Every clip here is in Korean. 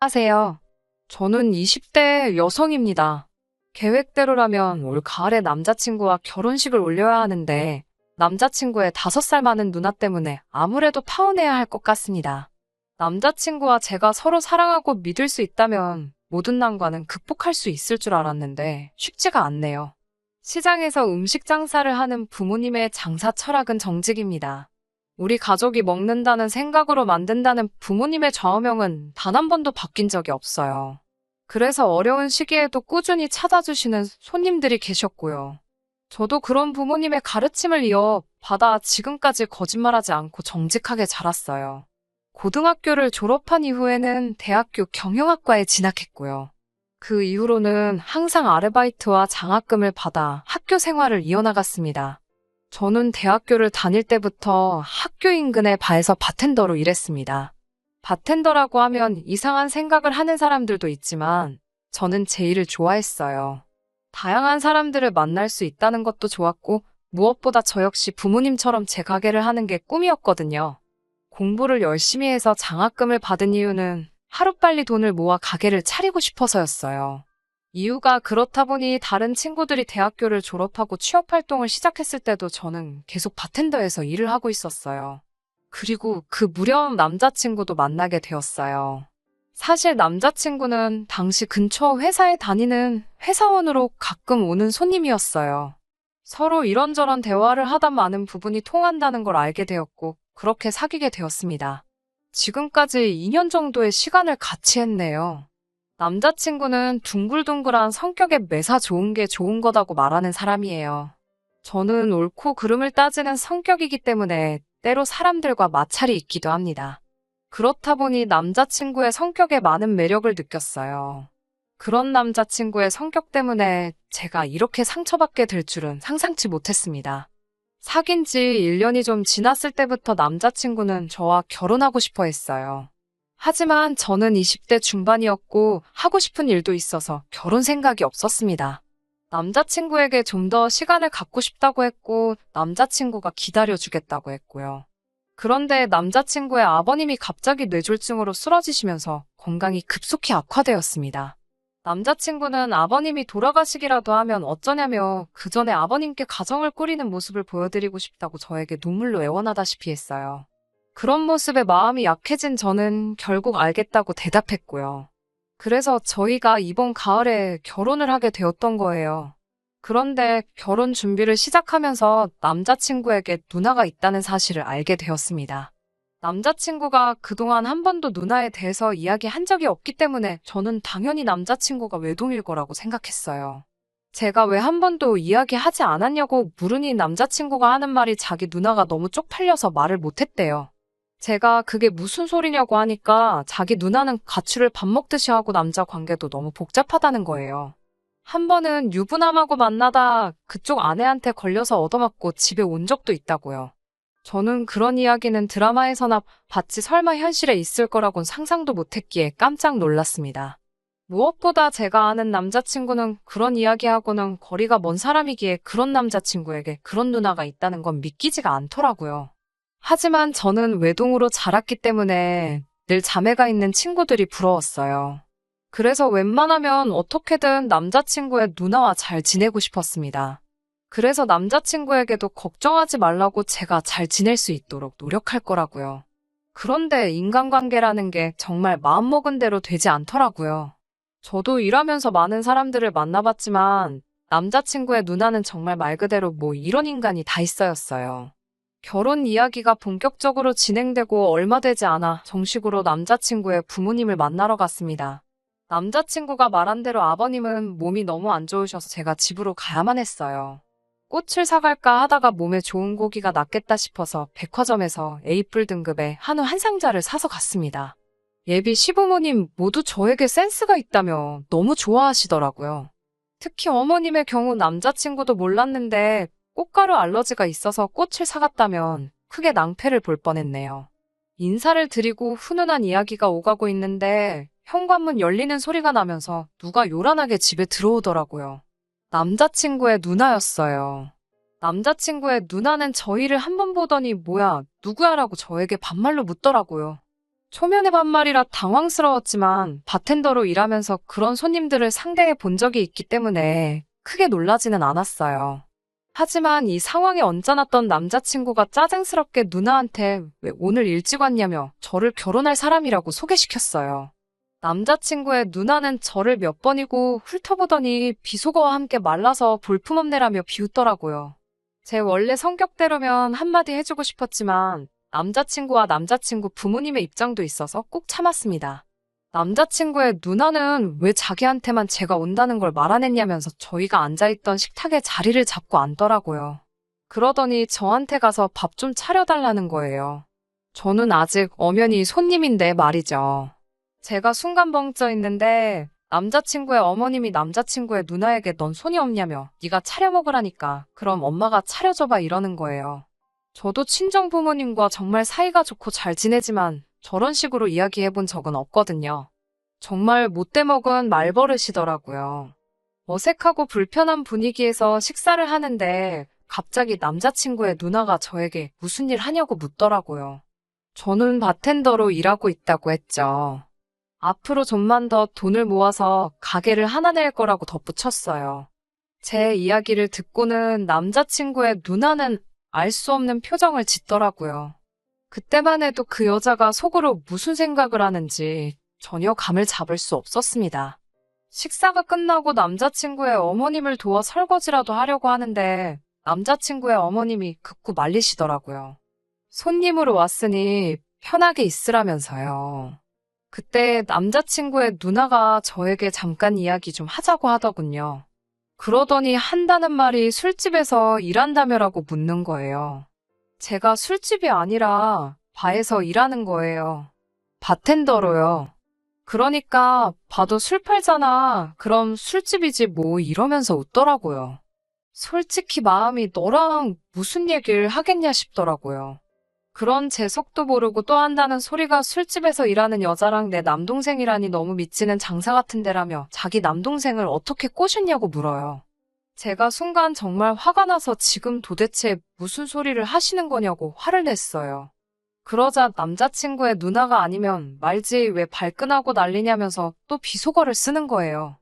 하세요. 저는 20대 여성입니다. 계획대로라면 올 가을에 남자친구와 결혼식을 올려야 하는데 남자친구의 5살 많은 누나 때문에 아무래도 파혼해야 할 것 같습니다. 남자친구와 제가 서로 사랑하고 믿을 수 있다면 모든 난관은 극복할 수 있을 줄 알았는데 쉽지가 않네요. 시장에서 음식 장사를 하는 부모님의 장사 철학은 정직입니다. 우리 가족이 먹는다는 생각으로 만든다는 부모님의 좌우명은 단 한 번도 바뀐 적이 없어요. 그래서 어려운 시기에도 꾸준히 찾아주시는 손님들이 계셨고요. 저도 그런 부모님의 가르침을 이어 받아 지금까지 거짓말하지 않고 정직하게 자랐어요. 고등학교를 졸업한 이후에는 대학교 경영학과에 진학했고요. 그 이후로는 항상 아르바이트와 장학금을 받아 학교 생활을 이어나갔습니다. 저는 대학교를 다닐 때부터 학교 인근의 바에서 바텐더로 일했습니다. 바텐더라고 하면 이상한 생각을 하는 사람들도 있지만 저는 제 일을 좋아했어요. 다양한 사람들을 만날 수 있다는 것도 좋았고 무엇보다 저 역시 부모님처럼 제 가게를 하는 게 꿈이었거든요. 공부를 열심히 해서 장학금을 받은 이유는 하루빨리 돈을 모아 가게를 차리고 싶어서였어요. 이유가 그렇다 보니 다른 친구들이 대학교를 졸업하고 취업 활동을 시작했을 때도 저는 계속 바텐더에서 일을 하고 있었어요. 그리고 그 무려운 남자친구도 만나게 되었어요. 사실 남자친구는 당시 근처 회사에 다니는 회사원으로 가끔 오는 손님이었어요. 서로 이런저런 대화를 하다 많은 부분이 통한다는 걸 알게 되었고, 그렇게 사귀게 되었습니다. 지금까지 2년 정도의 시간을 같이 했네요. 남자친구는 둥글둥글한 성격에 매사 좋은 게 좋은 거다고 말하는 사람이에요. 저는 옳고 그름을 따지는 성격이기 때문에 때로 사람들과 마찰이 있기도 합니다. 그렇다 보니 남자친구의 성격에 많은 매력을 느꼈어요. 그런 남자친구의 성격 때문에 제가 이렇게 상처받게 될 줄은 상상치 못했습니다. 사귄 지 1년이 좀 지났을 때부터 남자친구는 저와 결혼하고 싶어 했어요. 하지만 저는 20대 중반이었고 하고 싶은 일도 있어서 결혼 생각이 없었습니다. 남자친구에게 좀 더 시간을 갖고 싶다고 했고 남자친구가 기다려주겠다고 했고요. 그런데 남자친구의 아버님이 갑자기 뇌졸중으로 쓰러지시면서 건강이 급속히 악화되었습니다. 남자친구는 아버님이 돌아가시기라도 하면 어쩌냐며 그 전에 아버님께 가정을 꾸리는 모습을 보여드리고 싶다고 저에게 눈물로 애원하다시피 했어요. 그런 모습에 마음이 약해진 저는 결국 알겠다고 대답했고요. 그래서 저희가 이번 가을에 결혼을 하게 되었던 거예요. 그런데 결혼 준비를 시작하면서 남자친구에게 누나가 있다는 사실을 알게 되었습니다. 남자친구가 그동안 한 번도 누나에 대해서 이야기한 적이 없기 때문에 저는 당연히 남자친구가 외동일 거라고 생각했어요. 제가 왜 한 번도 이야기하지 않았냐고 물으니 남자친구가 하는 말이 자기 누나가 너무 쪽팔려서 말을 못했대요. 제가 그게 무슨 소리냐고 하니까 자기 누나는 가출을 밥 먹듯이 하고 남자 관계도 너무 복잡하다는 거예요. 한 번은 유부남하고 만나다 그쪽 아내한테 걸려서 얻어맞고 집에 온 적도 있다고요. 저는 그런 이야기는 드라마에서나 봤지 설마 현실에 있을 거라곤 상상도 못했기에 깜짝 놀랐습니다. 무엇보다 제가 아는 남자친구는 그런 이야기하고는 거리가 먼 사람이기에 그런 남자친구에게 그런 누나가 있다는 건 믿기지가 않더라고요. 하지만 저는 외동으로 자랐기 때문에 늘 자매가 있는 친구들이 부러웠어요. 그래서 웬만하면 어떻게든 남자친구의 누나와 잘 지내고 싶었습니다. 그래서 남자친구에게도 걱정하지 말라고 제가 잘 지낼 수 있도록 노력할 거라고요. 그런데 인간관계라는 게 정말 마음먹은 대로 되지 않더라고요. 저도 일하면서 많은 사람들을 만나봤지만 남자친구의 누나는 정말 말 그대로 뭐 이런 인간이 다 있어였어요. 결혼 이야기가 본격적으로 진행되고 얼마 되지 않아 정식으로 남자친구의 부모님을 만나러 갔습니다. 남자친구가 말한 대로 아버님은 몸이 너무 안 좋으셔서 제가 집으로 가야만 했어요. 꽃을 사갈까 하다가 몸에 좋은 고기가 낫겠다 싶어서 백화점에서 A뿔 등급의 한우 한 상자를 사서 갔습니다. 예비 시부모님 모두 저에게 센스가 있다며 너무 좋아하시더라고요. 특히 어머님의 경우 남자친구도 몰랐는데 꽃가루 알러지가 있어서 꽃을 사갔다면 크게 낭패를 볼 뻔했네요. 인사를 드리고 훈훈한 이야기가 오가고 있는데 현관문 열리는 소리가 나면서 누가 요란하게 집에 들어오더라고요. 남자친구의 누나였어요. 남자친구의 누나는 저희를 한 번 보더니 뭐야 누구야라고 저에게 반말로 묻더라고요. 초면의 반말이라 당황스러웠지만 바텐더로 일하면서 그런 손님들을 상대해 본 적이 있기 때문에 크게 놀라지는 않았어요. 하지만 이 상황에 얹어놨던 남자친구가 짜증스럽게 누나한테 왜 오늘 일찍 왔냐며 저를 결혼할 사람이라고 소개시켰어요. 남자친구의 누나는 저를 몇 번이고 훑어보더니 비속어와 함께 말라서 볼품없네라며 비웃더라고요. 제 원래 성격대로면 한마디 해주고 싶었지만 남자친구와 남자친구 부모님의 입장도 있어서 꾹 참았습니다. 남자친구의 누나는 왜 자기한테만 제가 온다는 걸 말 안 했냐면서 저희가 앉아있던 식탁에 자리를 잡고 앉더라고요. 그러더니 저한테 가서 밥 좀 차려달라는 거예요. 저는 아직 엄연히 손님인데 말이죠. 제가 순간 벙쪄 있는데 남자친구의 어머님이 남자친구의 누나에게 넌 손이 없냐며 네가 차려 먹으라니까 그럼 엄마가 차려줘봐 이러는 거예요. 저도 친정 부모님과 정말 사이가 좋고 잘 지내지만 저런 식으로 이야기해 본 적은 없거든요. 정말 못돼먹은 말버릇이더라고요. 어색하고 불편한 분위기에서 식사를 하는데 갑자기 남자친구의 누나가 저에게 무슨 일 하냐고 묻더라고요. 저는 바텐더로 일하고 있다고 했죠. 앞으로 좀만 더 돈을 모아서 가게를 하나 낼 거라고 덧붙였어요. 제 이야기를 듣고는 남자친구의 누나는 알 수 없는 표정을 짓더라고요. 그때만 해도 그 여자가 속으로 무슨 생각을 하는지 전혀 감을 잡을 수 없었습니다. 식사가 끝나고 남자친구의 어머님을 도와 설거지라도 하려고 하는데 남자친구의 어머님이 극구 말리시더라고요. 손님으로 왔으니 편하게 있으라면서요. 그때 남자친구의 누나가 저에게 잠깐 이야기 좀 하자고 하더군요. 그러더니 한다는 말이 술집에서 일한다며라고 묻는 거예요. 제가 술집이 아니라 바에서 일하는 거예요. 바텐더로요. 그러니까 봐도 술 팔잖아. 그럼 술집이지 뭐 이러면서 웃더라고요. 솔직히 마음이 너랑 무슨 얘기를 하겠냐 싶더라고요. 그런 제 속도 모르고 또 한다는 소리가 술집에서 일하는 여자랑 내 남동생이라니 너무 미치는 장사 같은 데라며 자기 남동생을 어떻게 꼬셨냐고 물어요. 제가 순간 정말 화가 나서 지금 도대체 무슨 소리를 하시는 거냐고 화를 냈어요. 그러자 남자친구의 누나가 아니면 말지 왜 발끈하고 난리냐면서 또 비속어를 쓰는 거예요.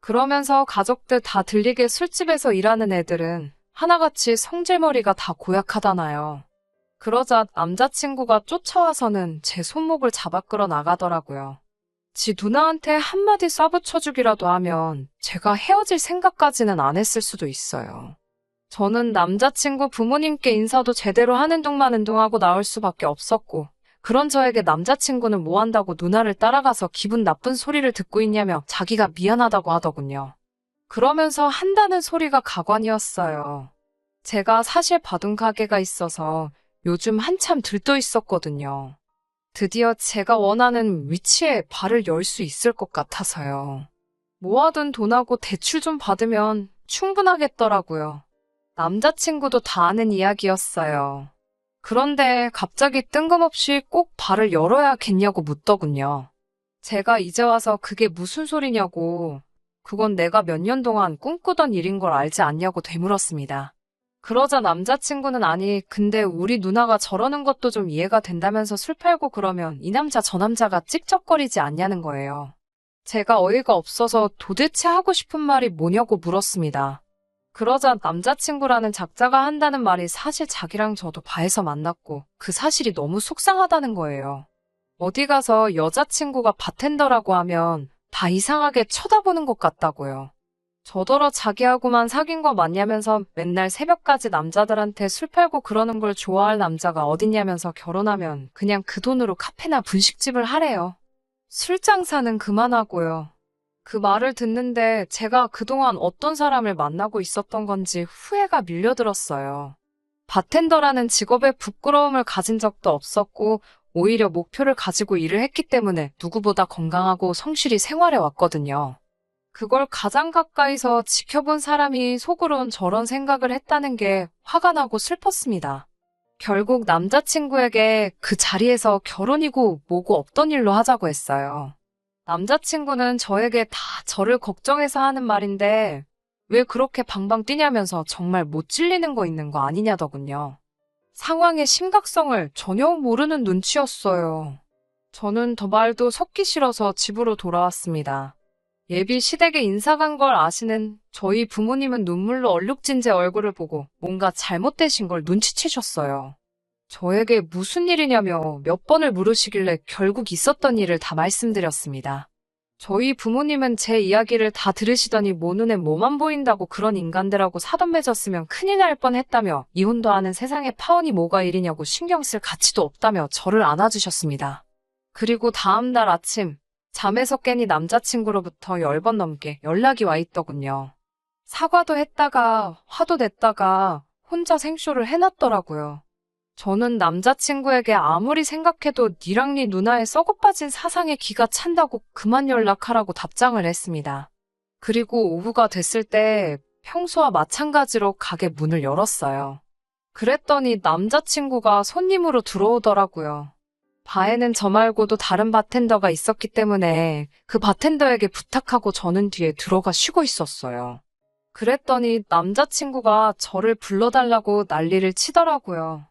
그러면서 가족들 다 들리게 술집에서 일하는 애들은 하나같이 성질머리가 다 고약하다나요. 그러자 남자친구가 쫓아와서는 제 손목을 잡아 끌어 나가더라고요. 지 누나한테 한마디 쏴붙여주기라도 하면 제가 헤어질 생각까지는 안 했을 수도 있어요. 저는 남자친구 부모님께 인사도 제대로 하는 둥 마는 둥 하고 나올 수밖에 없었고, 그런 저에게 남자친구는 뭐 한다고 누나를 따라가서 기분 나쁜 소리를 듣고 있냐며 자기가 미안하다고 하더군요. 그러면서 한다는 소리가 가관이었어요. 제가 사실 받은 가게가 있어서 요즘 한참 들떠 있었거든요. 드디어 제가 원하는 위치에 발을 열 수 있을 것 같아서요. 모아둔 돈하고 대출 좀 받으면 충분하겠더라고요. 남자친구도 다 아는 이야기였어요. 그런데 갑자기 뜬금없이 꼭 발을 열어야겠냐고 묻더군요. 제가 이제 와서 그게 무슨 소리냐고, 그건 내가 몇 년 동안 꿈꾸던 일인 걸 알지 않냐고 되물었습니다. 그러자 남자친구는 아니, 근데 우리 누나가 저러는 것도 좀 이해가 된다면서 술 팔고 그러면 이 남자 저 남자가 찍적거리지 않냐는 거예요. 제가 어이가 없어서 도대체 하고 싶은 말이 뭐냐고 물었습니다. 그러자 남자친구라는 작자가 한다는 말이 사실 자기랑 저도 바에서 만났고 그 사실이 너무 속상하다는 거예요. 어디 가서 여자친구가 바텐더라고 하면 다 이상하게 쳐다보는 것 같다고요. 저더러 자기하고만 사귄 거 맞냐면서 맨날 새벽까지 남자들한테 술 팔고 그러는 걸 좋아할 남자가 어딨냐면서 결혼하면 그냥 그 돈으로 카페나 분식집을 하래요. 술 장사는 그만하고요. 그 말을 듣는데 제가 그동안 어떤 사람을 만나고 있었던 건지 후회가 밀려들었어요. 바텐더라는 직업에 부끄러움을 가진 적도 없었고 오히려 목표를 가지고 일을 했기 때문에 누구보다 건강하고 성실히 생활해 왔거든요. 그걸 가장 가까이서 지켜본 사람이 속으론 저런 생각을 했다는 게 화가 나고 슬펐습니다. 결국 남자친구에게 그 자리에서 결혼이고 뭐고 없던 일로 하자고 했어요. 남자친구는 저에게 다 저를 걱정해서 하는 말인데 왜 그렇게 방방 뛰냐면서 정말 못 질리는 거 있는 거 아니냐더군요. 상황의 심각성을 전혀 모르는 눈치였어요. 저는 더 말도 섞기 싫어서 집으로 돌아왔습니다. 예비 시댁에 인사 간 걸 아시는 저희 부모님은 눈물로 얼룩진 제 얼굴을 보고 뭔가 잘못되신 걸 눈치채셨어요. 저에게 무슨 일이냐며 몇 번을 물으시길래 결국 있었던 일을 다 말씀드렸습니다. 저희 부모님은 제 이야기를 다 들으시더니 뭐 눈에 뭐만 보인다고 그런 인간들하고 사돈 맺었으면 큰일 날 뻔했다며 이혼도 하는 세상에 파혼이 뭐가 일이냐고 신경 쓸 가치도 없다며 저를 안아주셨습니다. 그리고 다음 날 아침 잠에서 깨니 남자친구로부터 10번 넘게 연락이 와 있더군요. 사과도 했다가 화도 냈다가 혼자 생쇼를 해놨더라고요. 저는 남자친구에게 아무리 생각해도 니랑 니 누나의 썩어 빠진 사상에 기가 찬다고 그만 연락하라고 답장을 했습니다. 그리고 오후가 됐을 때 평소와 마찬가지로 가게 문을 열었어요. 그랬더니 남자친구가 손님으로 들어오더라고요. 바에는 저 말고도 다른 바텐더가 있었기 때문에 그 바텐더에게 부탁하고 저는 뒤에 들어가 쉬고 있었어요. 그랬더니 남자친구가 저를 불러달라고 난리를 치더라고요.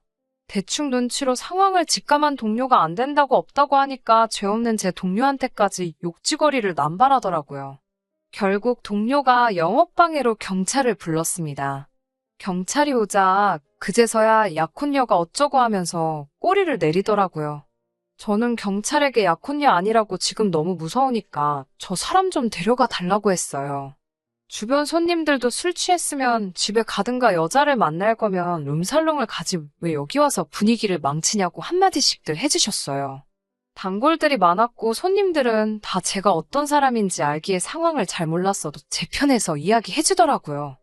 대충 눈치로 상황을 직감한 동료가 안 된다고 없다고 하니까 죄 없는 제 동료한테까지 욕지거리를 남발하더라고요. 결국 동료가 영업방해로 경찰을 불렀습니다. 경찰이 오자 그제서야 약혼녀가 어쩌고 하면서 꼬리를 내리더라고요. 저는 경찰에게 약혼녀 아니라고 지금 너무 무서우니까 저 사람 좀 데려가 달라고 했어요. 주변 손님들도 술 취했으면 집에 가든가 여자를 만날 거면 룸살롱을 가지 왜 여기 와서 분위기를 망치냐고 한마디씩들 해주셨어요. 단골들이 많았고 손님들은 다 제가 어떤 사람인지 알기에 상황을 잘 몰랐어도 제 편에서 이야기해주더라고요.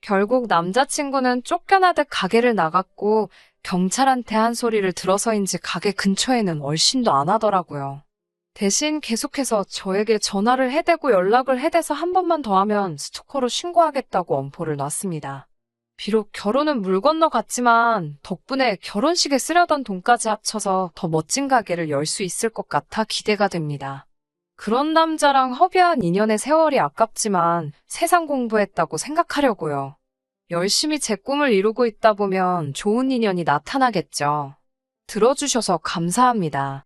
결국 남자친구는 쫓겨나듯 가게를 나갔고 경찰한테 한 소리를 들어서인지 가게 근처에는 얼씬도 안 하더라고요. 대신 계속해서 저에게 전화를 해대고 연락을 해대서 한 번만 더 하면 스토커로 신고하겠다고 엄포를 놨습니다. 비록 결혼은 물 건너 갔지만 덕분에 결혼식에 쓰려던 돈까지 합쳐서 더 멋진 가게를 열 수 있을 것 같아 기대가 됩니다. 그런 남자랑 허비한 인연의 세월이 아깝지만 세상 공부했다고 생각하려고요. 열심히 제 꿈을 이루고 있다 보면 좋은 인연이 나타나겠죠. 들어주셔서 감사합니다.